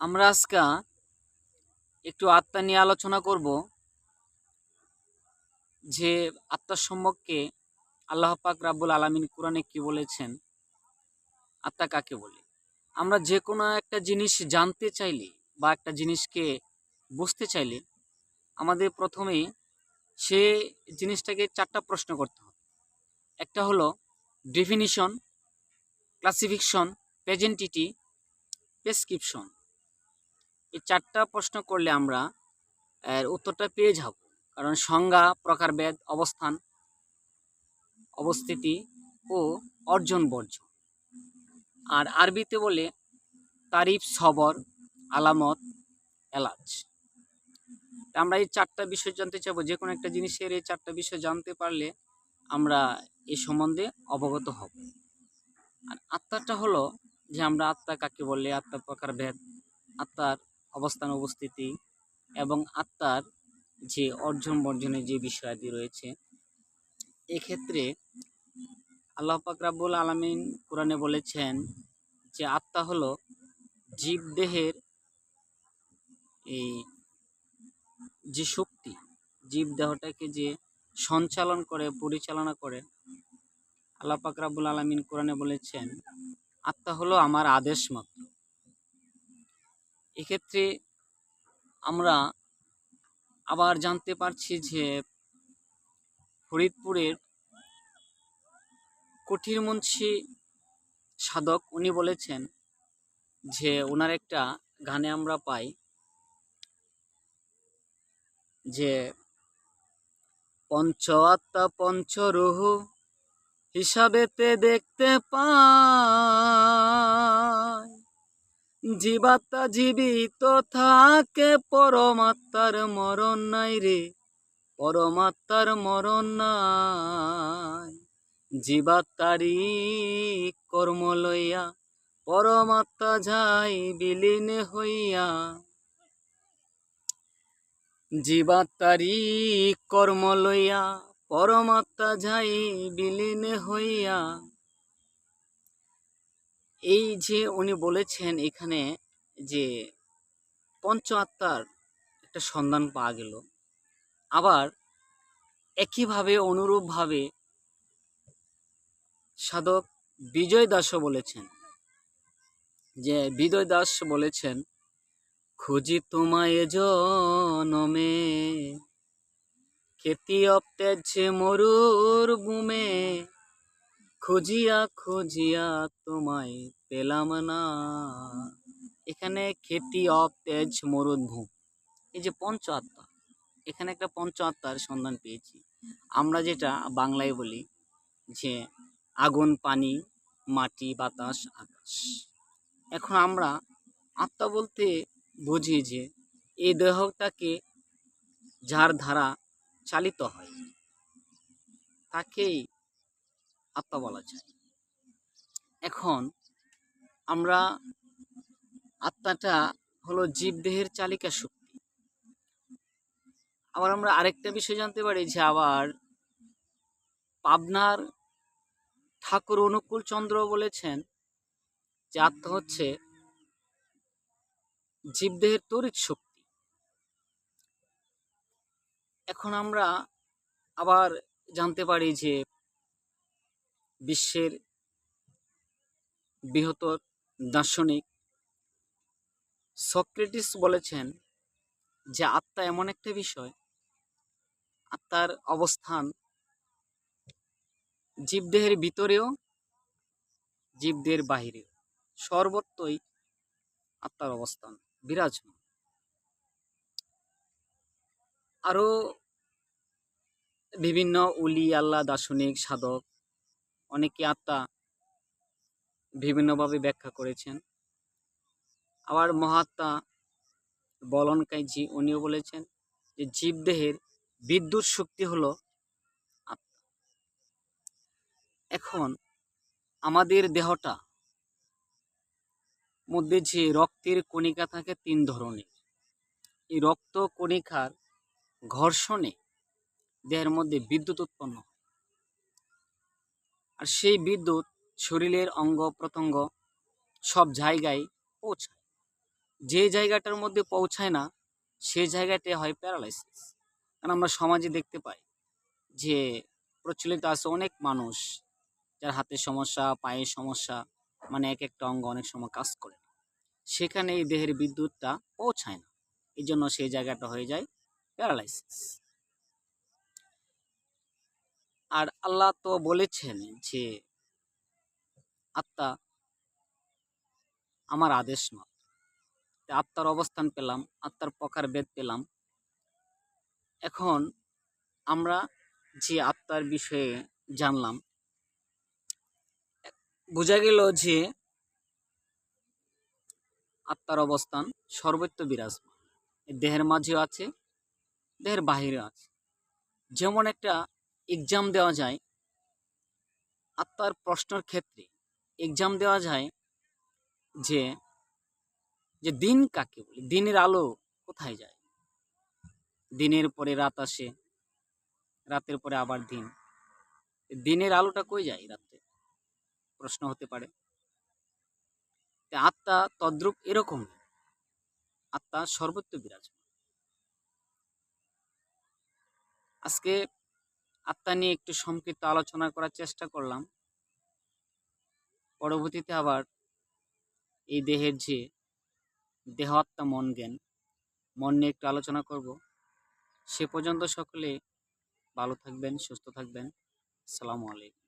আমরা আজকে একটু আত্মা নিয়ে আলোচনা করব যে আত্মার সম্পর্কে আল্লাহ পাক রাব্বুল আলামিন কোরআনে কি বলেছেন, আত্মা কাকে বলে? আমরা যে কোনো একটা জিনিস জানতে চাইলে বা একটা জিনিসকে বুঝতে চাইলে আমাদের প্রথমে সে জিনিসটাকে চারটা প্রশ্ন করতে হবে। একটা হলো ডেফিনিশন ক্লাসিফিকেশন প্রেজেন্টিটি প্রেসক্রিপশন এই চারটা প্রশ্ন করলে আমরা, এর উত্তরটা পেয়ে যাব। কারণ সংজ্ঞা প্রকারভেদ অবস্থান, অবস্থিতি ও অর্জন বর্জ আর আরবিতে বলে তারিফ, সবর, আলামত, এলাচ। আমরা এই চারটা বিষয় জানতে চাইব। যে কোনো একটা জিনিসের এই চারটা বিষয় জানতে পারলে আমরা এ সম্বন্ধে অবগত হব। আর আত্মাটা হলো যে আমরা আত্মা কাকে বললে আত্মার প্রকারভেদ আত্মার অবস্থান, উপস্থিতি এবং আত্মার যে অর্জন বর্জনের যে বিষয়াদি রয়েছে, এক্ষেত্রে আল্লাহ পাক রাব্বুল আলামিন কোরআনে বলেছেন যে আত্মা হলো জীবদেহের এই যে শক্তি, জীব দেহটাকে যে সঞ্চালন করে, পরিচালনা করে, আল্লাহ পাক রাব্বুল আলামিন কোরআনে বলেছেন, আত্মা হলো আমার আদেশ মাত্র এক্ষেত্রে আমরা আবার জানতে পারছি যে ফরিদপুরের কঠির মুন্সি সাধক উনি বলেছেন যে ওনার একটা গানে আমরা পাই যে পঞ্চ আত্মা পঞ্চরুহ হিসাবেতে দেখতে পাই। জীবাত্মা জীবিত থাকে, পরমাত্মার মরণ নাই রে। পরমাত্মার মরণ নাই। জীবাত্মারি কর্ম লইয়া, পরমাত্মা যাই বিলীন হইয়া। জীবাত্মারি কর্ম লইয়া, পরমাত্মা যাই বিলীন হইয়া। এই যে উনি বলেছেন এখানে যে পঞ্চ আত্মার একটা সন্ধান পাওয়া গেল। আবার একইভাবে অনুরূপভাবে সাধক বিজয় দাসও বলেছেন যে বিজয় দাস বলেছেন, খুঁজি তোমায় জনমে, খেতি অপ্তেছে মরুর বুমে খুঁজিয়া খুঁজিয়া তোমায় পেলাম না। এখানে খেতি অফ তেজ মরুদ্ভূম এই যে পঞ্চ আত্মা এখানে একটা পঞ্চ আত্মার সন্ধান পেয়েছি। আমরা যেটা বাংলায় বলি যে আগুন, পানি, মাটি, বাতাস, আকাশ। এখন আমরা আত্মা বলতে বুঝি যে এই দেহটাকে যার ধারা চালিত হয়, তাকেই আত্মা বলা যায়। এখন আমরা আত্মাটা হলো জীবদেহের চালিকা শক্তি। আবার আমরা আরেকটা বিষয় জানতে পারি যে আবার পাবনার ঠাকুর অনুকূল চন্দ্র বলেছেন যে আত্মা হচ্ছে জীবদেহের তড়িৎ শক্তি। এখন আমরা আবার জানতে পারি যে বিশ্বের বৃহত্তর দার্শনিক সক্রেটিস বলেছেন যে আত্মা এমন একটা বিষয়, আত্মার অবস্থান জীবদেহের ভিতরেও, জীবদের বাহিরেও। সর্বত্রই আত্মার অবস্থান বিরাজমান। আরও বিভিন্ন উলি, আল্লাহ, দার্শনিক, সাধক অনেকে আত্মা বিভিন্নভাবে ব্যাখ্যা করেছেন। আবার মহাত্মা বলনকাইজি উনিও বলেছেন যে জীবদেহের বিদ্যুৎ শক্তি হলো আত্মা। এখন আমাদের দেহটা মধ্যে যে রক্তের কণিকা থাকে তিন ধরনের। এই রক্ত কণিকার ঘর্ষণে দেহের মধ্যে বিদ্যুৎ উৎপন্ন হয়। আর সেই বিদ্যুৎ শরীরের অঙ্গ প্রত্যঙ্গ সব জায়গায় পৌঁছায়। যে জায়গাটার মধ্যে পৌঁছায় না সেই জায়গাতে হয় প্যারালাইসিস। কারণ আমরা সমাজে দেখতে পাই যে প্রচলিত আছে অনেক মানুষ যার হাতের সমস্যা পায়ের সমস্যা মানে এক একটা অঙ্গ অনেক সময় কাজ করে না। সেখানে এই দেহের বিদ্যুৎটা পৌঁছায় না। এই জন্য সেই জায়গাটা হয়ে যায় প্যারালাইসিস। আর আল্লাহ তো বলেছেন যে, আত্মা আমার আদেশ নয়। আত্মার অবস্থান পেলাম, আত্মার প্রকার বেদ পেলাম। এখন আমরা যে আত্মার বিষয়ে জানলাম, বোঝা গেল যে আত্মার অবস্থান সর্বত্র বিরাজমান। দেহের মাঝেও আছে, দেহের বাহিরে আছে। যেমন একটা এক্সাম দেওয়া যায়, আত্মার প্রশ্নের ক্ষেত্রে এক্সাম দেওয়া যায় যে যে দিন কাকে বলে, দিনের আলো কোথায় যায়? দিনের পরে রাত আসে, রাতের পরে আবার দিন। দিনের আলোটা কই যায় রাতে প্রশ্ন হতে পারে। আত্মা তদ্রূপ এরকম আত্মা সর্বত্র বিরাজমান। আজকে আত্মা নিয়ে একটু সংক্ষিপ্ত আলোচনা করার চেষ্টা করলাম। পরবর্তীতে আবার এই দেহের যে দেহ আত্মা মন জ্ঞান, মন নিয়ে একটু আলোচনা করব। সে পর্যন্ত সকলে ভালো থাকবেন, সুস্থ থাকবেন। আসসালামু আলাইকুম।